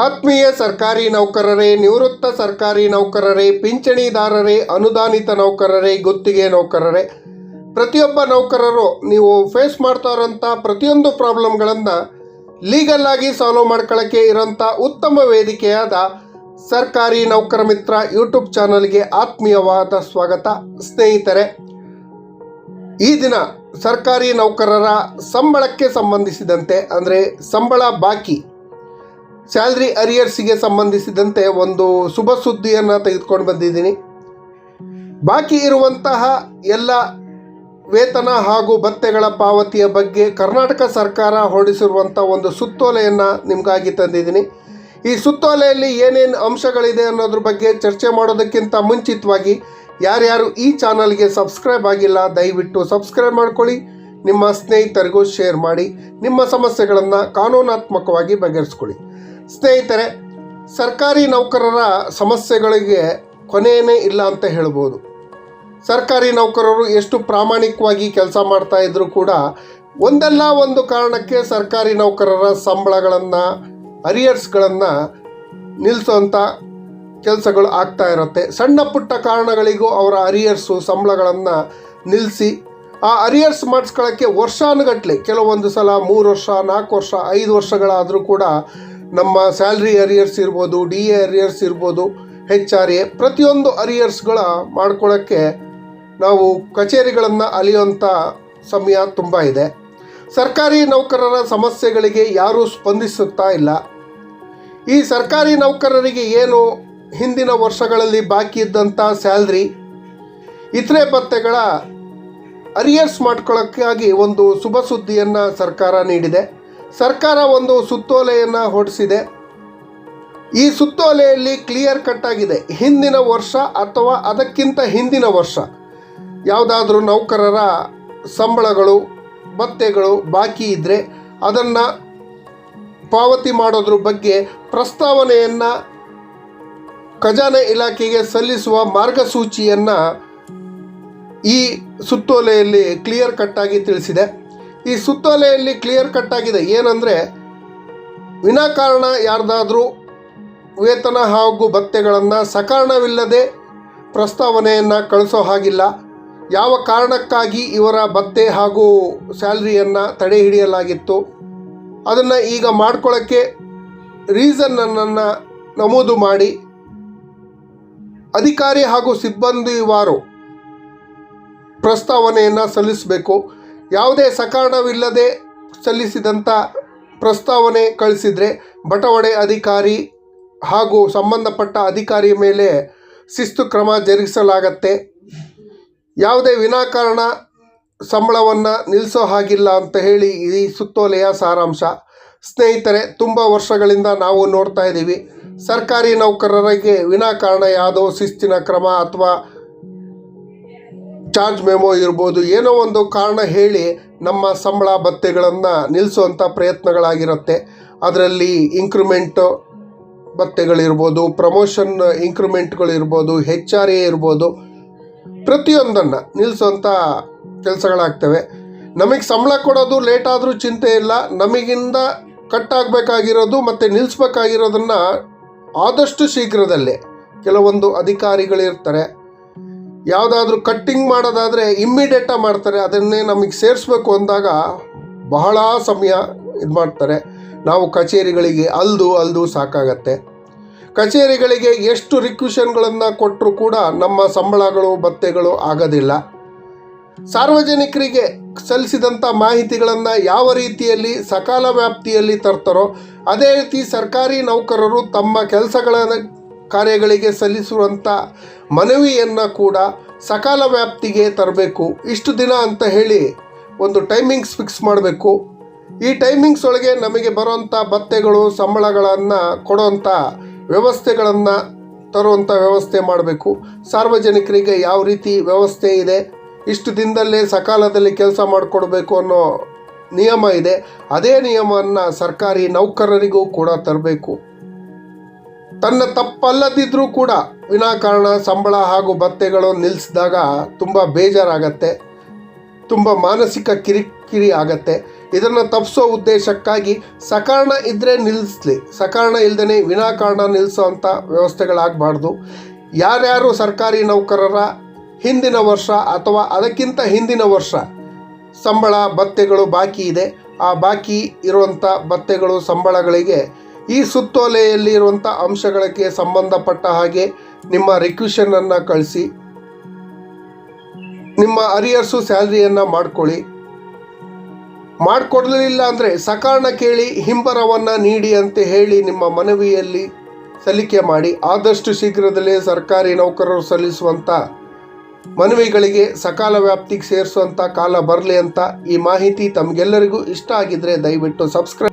ಆತ್ಮೀಯ ಸರ್ಕಾರಿ ನೌಕರರೇ, ನಿವೃತ್ತ ಸರ್ಕಾರಿ ನೌಕರರೇ, ಪಿಂಚಣಿದಾರರೇ, ಅನುದಾನಿತ ನೌಕರರೇ, ಗುತ್ತಿಗೆ ನೌಕರರೇ, ಪ್ರತಿಯೊಬ್ಬ ನೌಕರರು ನೀವು ಫೇಸ್ ಮಾಡ್ತಾ ಇರೋಂಥ ಪ್ರತಿಯೊಂದು ಪ್ರಾಬ್ಲಮ್ಗಳನ್ನು ಲೀಗಲ್ ಆಗಿ ಸಾಲ್ವ್ ಮಾಡ್ಕೊಳ್ಳೋಕ್ಕೆ ಇರೋಂಥ ಉತ್ತಮ ವೇದಿಕೆಯಾದ ಸರ್ಕಾರಿ ನೌಕರ ಮಿತ್ರ ಯೂಟ್ಯೂಬ್ ಚಾನಲ್ಗೆ ಆತ್ಮೀಯವಾದ ಸ್ವಾಗತ. ಸ್ನೇಹಿತರೆ, ಈ ದಿನ ಸರ್ಕಾರಿ ನೌಕರರ ಸಂಬಳಕ್ಕೆ ಸಂಬಂಧಿಸಿದಂತೆ, ಅಂದರೆ ಸಂಬಳ ಬಾಕಿ ಸ್ಯಾಲ್ರಿ ಅರಿಯರ್ಸಿಗೆ ಸಂಬಂಧಿಸಿದಂತೆ ಒಂದು ಶುಭ ಸುದ್ದಿಯನ್ನು ತೆಗೆದುಕೊಂಡು ಬಂದಿದ್ದೀನಿ. ಬಾಕಿ ಇರುವಂತಹ ಎಲ್ಲ ವೇತನ ಹಾಗೂ ಭತ್ತೆಗಳ ಪಾವತಿಯ ಬಗ್ಗೆ ಕರ್ನಾಟಕ ಸರ್ಕಾರ ಹೊರಡಿಸಿರುವಂಥ ಒಂದು ಸುತ್ತೋಲೆಯನ್ನು ನಿಮಗಾಗಿ ತಂದಿದ್ದೀನಿ. ಈ ಸುತ್ತೋಲೆಯಲ್ಲಿ ಏನೇನು ಅಂಶಗಳಿದೆ ಅನ್ನೋದ್ರ ಬಗ್ಗೆ ಚರ್ಚೆ ಮಾಡೋದಕ್ಕಿಂತ ಮುಂಚಿತವಾಗಿ ಯಾರ್ಯಾರು ಈ ಚಾನಲ್ಗೆ ಸಬ್ಸ್ಕ್ರೈಬ್ ಆಗಿಲ್ಲ, ದಯವಿಟ್ಟು ಸಬ್ಸ್ಕ್ರೈಬ್ ಮಾಡ್ಕೊಳ್ಳಿ. ನಿಮ್ಮ ಸ್ನೇಹಿತರಿಗೂ ಶೇರ್ ಮಾಡಿ, ನಿಮ್ಮ ಸಮಸ್ಯೆಗಳನ್ನು ಕಾನೂನಾತ್ಮಕವಾಗಿ ಬಗೆಹರಿಸ್ಕೊಳ್ಳಿ. ಸ್ನೇಹಿತರೆ, ಸರ್ಕಾರಿ ನೌಕರರ ಸಮಸ್ಯೆಗಳಿಗೆ ಕೊನೆಯೇ ಇಲ್ಲ ಅಂತ ಹೇಳ್ಬೋದು. ಸರ್ಕಾರಿ ನೌಕರರು ಎಷ್ಟು ಪ್ರಾಮಾಣಿಕವಾಗಿ ಕೆಲಸ ಮಾಡ್ತಾ ಇದ್ರು ಕೂಡ ಒಂದಲ್ಲ ಒಂದು ಕಾರಣಕ್ಕೆ ಸರ್ಕಾರಿ ನೌಕರರ ಸಂಬಳಗಳನ್ನು ಅರಿಯರ್ಸ್ಗಳನ್ನು ನಿಲ್ಲಿಸೋಂಥ ಕೆಲಸಗಳು ಆಗ್ತಾ ಇರುತ್ತೆ. ಸಣ್ಣ ಪುಟ್ಟ ಕಾರಣಗಳಿಗೂ ಅವರ ಅರಿಯರ್ಸು ಸಂಬಳಗಳನ್ನು ನಿಲ್ಲಿಸಿ ಆ ಅರಿಯರ್ಸ್ ಮಾಡಿಸ್ಕೊಳ್ಳೋಕ್ಕೆ ವರ್ಷಾನುಗಟ್ಟಲೆ ಕೆಲವೊಂದು ಸಲ ಮೂರು ವರ್ಷ, ನಾಲ್ಕು ವರ್ಷ, ಐದು ವರ್ಷಗಳಾದರೂ ಕೂಡ ನಮ್ಮ ಸ್ಯಾಲ್ರಿ ಅರಿಯರ್ಸ್ ಇರ್ಬೋದು, ಡಿ ಎ ಅರಿಯರ್ಸ್ ಇರ್ಬೋದು ಹೆಚ್ ಆರ್ ಎ ಪ್ರತಿಯೊಂದು ಅರಿಯರ್ಸ್ಗಳ ಮಾಡ್ಕೊಳ್ಳೋಕ್ಕೆ ನಾವು ಕಚೇರಿಗಳನ್ನು ಅಲಿಯುವಂಥ ಸಮಯ ತುಂಬ ಇದೆ. ಸರ್ಕಾರಿ ನೌಕರರ ಸಮಸ್ಯೆಗಳಿಗೆ ಯಾರೂ ಸ್ಪಂದಿಸುತ್ತಾ ಇಲ್ಲ. ಈ ಸರ್ಕಾರಿ ನೌಕರರಿಗೆ ಏನು ಹಿಂದಿನ ವರ್ಷಗಳಲ್ಲಿ ಬಾಕಿ ಇದ್ದಂಥ ಸ್ಯಾಲ್ರಿ, ಇತರೆ ಭತ್ತೆಗಳ ಅರಿಯರ್ಸ್ ಮಾಡ್ಕೊಳ್ಳೋಕ್ಕಾಗಿ ಒಂದು ಶುಭ ಸುದ್ದಿಯನ್ನು ಸರ್ಕಾರ ನೀಡಿದೆ. ಸರ್ಕಾರ ಒಂದು ಸುತ್ತೋಲೆಯನ್ನು ಹೊರಡಿಸಿದೆ ಈ ಸುತ್ತೋಲೆಯಲ್ಲಿ ಕ್ಲಿಯರ್ ಕಟ್ ಆಗಿದೆ. ಹಿಂದಿನ ವರ್ಷ ಅಥವಾ ಅದಕ್ಕಿಂತ ಹಿಂದಿನ ವರ್ಷ ಯಾವುದಾದ್ರೂ ನೌಕರರ ಸಂಬಳಗಳು, ಭತ್ಯೆಗಳು ಬಾಕಿ ಇದ್ದರೆ ಅದನ್ನು ಪಾವತಿ ಮಾಡೋದ್ರ ಬಗ್ಗೆ ಪ್ರಸ್ತಾವನೆಯನ್ನು ಖಜಾನೆ ಇಲಾಖೆಗೆ ಸಲ್ಲಿಸುವ ಮಾರ್ಗಸೂಚಿಯನ್ನು ಈ ಸುತ್ತೋಲೆಯಲ್ಲಿ ಕ್ಲಿಯರ್ ಕಟ್ಟಾಗಿ ತಿಳಿಸಿದೆ. ಈ ಸುತ್ತೋಲೆಯಲ್ಲಿ ಕ್ಲಿಯರ್ ಕಟ್ ಆಗಿದೆ. ಏನಂದರೆ, ವಿನಾಕಾರಣ ಯಾರ್ದಾದರೂ ವೇತನ ಹಾಗೂ ಭತ್ಯೆಗಳನ್ನು ಸಕಾರಣವಿಲ್ಲದೆ ಪ್ರಸ್ತಾವನೆಯನ್ನು ಕಳಿಸೋ ಹಾಗಿಲ್ಲ. ಯಾವ ಕಾರಣಕ್ಕಾಗಿ ಇವರ ಭತ್ತೆ ಹಾಗೂ ಸ್ಯಾಲ್ರಿಯನ್ನು ತಡೆ ಹಿಡಿಯಲಾಗಿತ್ತು? ಅದನ್ನು ಈಗ ಮಾಡ್ಕೊಳ್ಳೋಕ್ಕೆ ರೀಸನ್ನನ್ನು ನಮೂದು ಮಾಡಿ, ಅಧಿಕಾರಿ ಹಾಗೂ ಸಿಬ್ಬಂದಿವಾರು ಪ್ರಸ್ತಾವನೆಯನ್ನು ಸಲ್ಲಿಸಬೇಕು. ಯಾವುದೇ ಸಕಾರಣವಿಲ್ಲದೆ ಸಲ್ಲಿಸಿದಂಥ ಪ್ರಸ್ತಾವನೆ ಕಳಿಸಿದರೆ ಬಟವಡೆ ಅಧಿಕಾರಿ ಹಾಗೂ ಸಂಬಂಧಪಟ್ಟ ಅಧಿಕಾರಿ ಮೇಲೆ ಶಿಸ್ತು ಕ್ರಮ ಜರುಗಿಸಲಾಗತ್ತೆ. ಯಾವುದೇ ವಿನಾಕಾರಣ ಸಂಬಳವನ್ನು ನಿಲ್ಲಿಸೋ ಹಾಗಿಲ್ಲ ಅಂತ ಹೇಳಿ ಈ ಸುತ್ತೋಲೆಯ ಸಾರಾಂಶ. ಸ್ನೇಹಿತರೆ, ತುಂಬ ವರ್ಷಗಳಿಂದ ನಾವು ನೋಡ್ತಾ ಇದ್ದೀವಿ. ಸರ್ಕಾರಿ ನೌಕರರಿಗೆ ವಿನಾಕಾರಣ ಯಾವುದೋ ಶಿಸ್ತಿನ ಕ್ರಮ ಅಥವಾ ಚಾರ್ಜ್ ಮೆಮೊ ಇರ್ಬೋದು, ಏನೋ ಒಂದು ಕಾರಣ ಹೇಳಿ ನಮ್ಮ ಸಂಬಳ ಭತ್ತೆಗಳನ್ನು ನಿಲ್ಲಿಸುವಂಥ ಪ್ರಯತ್ನಗಳಾಗಿರುತ್ತೆ. ಅದರಲ್ಲಿ ಇಂಕ್ರಿಮೆಂಟು ಭತ್ತೆಗಳಿರ್ಬೋದು ಪ್ರಮೋಷನ್ ಇಂಕ್ರಿಮೆಂಟ್ಗಳಿರ್ಬೋದು ಹೆಚ್ ಆರ್ ಎ ಇರ್ಬೋದು, ಪ್ರತಿಯೊಂದನ್ನು ನಿಲ್ಲಿಸುವಂಥ ಕೆಲಸಗಳಾಗ್ತವೆ. ನಮಗೆ ಸಂಬಳ ಕೊಡೋದು ಲೇಟ್ ಆದರೂ ಚಿಂತೆ ಇಲ್ಲ, ನಮಗಿಂದ ಕಟ್ ಆಗಬೇಕಾಗಿರೋದು ಮತ್ತು ನಿಲ್ಲಿಸ್ಬೇಕಾಗಿರೋದನ್ನು ಆದಷ್ಟು ಶೀಘ್ರದಲ್ಲೇ ಕೆಲವೊಂದು ಅಧಿಕಾರಿಗಳಿರ್ತಾರೆ. ಯಾವುದಾದ್ರೂ ಕಟ್ಟಿಂಗ್ ಮಾಡೋದಾದರೆ ಇಮ್ಮಿಡಿಯೇಟಾಗಿ ಮಾಡ್ತಾರೆ. ಅದನ್ನೇ ನಮಗೆ ಸೇರಿಸ್ಬೇಕು ಅಂದಾಗ ಬಹಳ ಸಮಯ ಇದು ಮಾಡ್ತಾರೆ. ನಾವು ಕಚೇರಿಗಳಿಗೆ ಅಲ್ದು ಅಲ್ದು ಸಾಕಾಗತ್ತೆ. ಕಚೇರಿಗಳಿಗೆ ಎಷ್ಟು ರಿಕ್ವಿಷನ್ಗಳನ್ನು ಕೊಟ್ಟರೂ ಕೂಡ ನಮ್ಮ ಸಂಬಳಗಳು, ಭತ್ತೆಗಳು ಆಗೋದಿಲ್ಲ. ಸಾರ್ವಜನಿಕರಿಗೆ ಸಲ್ಲಿಸಿದಂಥ ಮಾಹಿತಿಗಳನ್ನು ಯಾವ ರೀತಿಯಲ್ಲಿ ಸಕಾಲ ವ್ಯಾಪ್ತಿಯಲ್ಲಿ ತರ್ತಾರೋ, ಅದೇ ರೀತಿ ಸರ್ಕಾರಿ ನೌಕರರು ತಮ್ಮ ಕೆಲಸಗಳ ಕಾರ್ಯಗಳಿಗೆ ಸಲ್ಲಿಸುವಂಥ ಮನವಿಯನ್ನು ಕೂಡ ಸಕಾಲ ವ್ಯಾಪ್ತಿಗೆ ತರಬೇಕು. ಇಷ್ಟು ದಿನ ಅಂತ ಹೇಳಿ ಒಂದು ಟೈಮಿಂಗ್ಸ್ ಫಿಕ್ಸ್ ಮಾಡಬೇಕು. ಈ ಟೈಮಿಂಗ್ಸ್ ಒಳಗೆ ನಮಗೆ ಬರೋಂಥ ಭತ್ಯೆಗಳು ಸಂಬಳಗಳನ್ನು ಕೊಡೋಂಥ ವ್ಯವಸ್ಥೆಗಳನ್ನು ತರುವಂಥ ವ್ಯವಸ್ಥೆ ಮಾಡಬೇಕು. ಸಾರ್ವಜನಿಕರಿಗೆ ಯಾವ ರೀತಿ ವ್ಯವಸ್ಥೆ ಇದೆ, ಇಷ್ಟು ದಿನದಲ್ಲೇ ಸಕಾಲದಲ್ಲಿ ಕೆಲಸ ಮಾಡಿಕೊಡ್ಬೇಕು ಅನ್ನೋ ನಿಯಮ ಇದೆ. ಅದೇ ನಿಯಮವನ್ನು ಸರ್ಕಾರಿ ನೌಕರರಿಗೂ ಕೂಡ ತರಬೇಕು. ತನ್ನ ತಪ್ಪಲ್ಲದಿದ್ದರೂ ಕೂಡ ವಿನಾಕಾರಣ ಸಂಬಳ ಹಾಗೂ ಭತ್ತೆಗಳು ನಿಲ್ಲಿಸಿದಾಗ ತುಂಬ ಬೇಜಾರಾಗತ್ತೆ, ತುಂಬ ಮಾನಸಿಕ ಕಿರಿಕಿರಿ ಆಗತ್ತೆ. ಇದನ್ನು ತಪ್ಪಿಸೋ ಉದ್ದೇಶಕ್ಕಾಗಿ ಸಕಾರಣ ಇದ್ದರೆ ನಿಲ್ಲಿಸಲಿ, ಸಕಾರಣ ಇಲ್ಲದೇ ವಿನಾಕಾರಣ ನಿಲ್ಲಿಸೋ ಅಂಥ ವ್ಯವಸ್ಥೆಗಳಾಗಬಾರ್ದು. ಯಾರ್ಯಾರು ಸರ್ಕಾರಿ ನೌಕರರ ಹಿಂದಿನ ವರ್ಷ ಅಥವಾ ಅದಕ್ಕಿಂತ ಹಿಂದಿನ ವರ್ಷ ಸಂಬಳ ಭತ್ತೆಗಳು ಬಾಕಿ ಇದೆ, ಆ ಬಾಕಿ ಇರುವಂಥ ಭತ್ತೆಗಳು ಸಂಬಳಗಳಿಗೆ ಈ ಸುತ್ತೋಲೆಯಲ್ಲಿ ಇರುವಂಥ ಅಂಶಗಳಿಗೆ ಸಂಬಂಧಪಟ್ಟ ಹಾಗೆ ನಿಮ್ಮ ರಿಕ್ವಿಷನನ್ನು ಕಳಿಸಿ, ನಿಮ್ಮ ಅರಿಯರ್ಸು ಸ್ಯಾಲ್ರಿಯನ್ನು ಮಾಡ್ಕೊಳ್ಳಿ. ಮಾಡಿಕೊಡ್ಲಿಲ್ಲ ಅಂದರೆ ಸಕಾರಣ ಕೇಳಿ ಹಿಂಬರವನ್ನು ನೀಡಿ ಅಂತ ಹೇಳಿ ನಿಮ್ಮ ಮನವಿಯಲ್ಲಿ ಸಲ್ಲಿಕೆ ಮಾಡಿ. ಆದಷ್ಟು ಶೀಘ್ರದಲ್ಲೇ ಸರ್ಕಾರಿ ನೌಕರರು ಸಲ್ಲಿಸುವಂಥ ಮನವಿಗಳಿಗೆ ಸಕಾಲ ವ್ಯಾಪ್ತಿಗೆ ಸೇರಿಸುವಂಥ ಕಾಲ ಬರಲಿ ಅಂತ ಈ ಮಾಹಿತಿ ತಮಗೆಲ್ಲರಿಗೂ ಇಷ್ಟ ಆಗಿದ್ದರೆ ದಯವಿಟ್ಟು ಸಬ್ಸ್ಕ್ರೈಬ್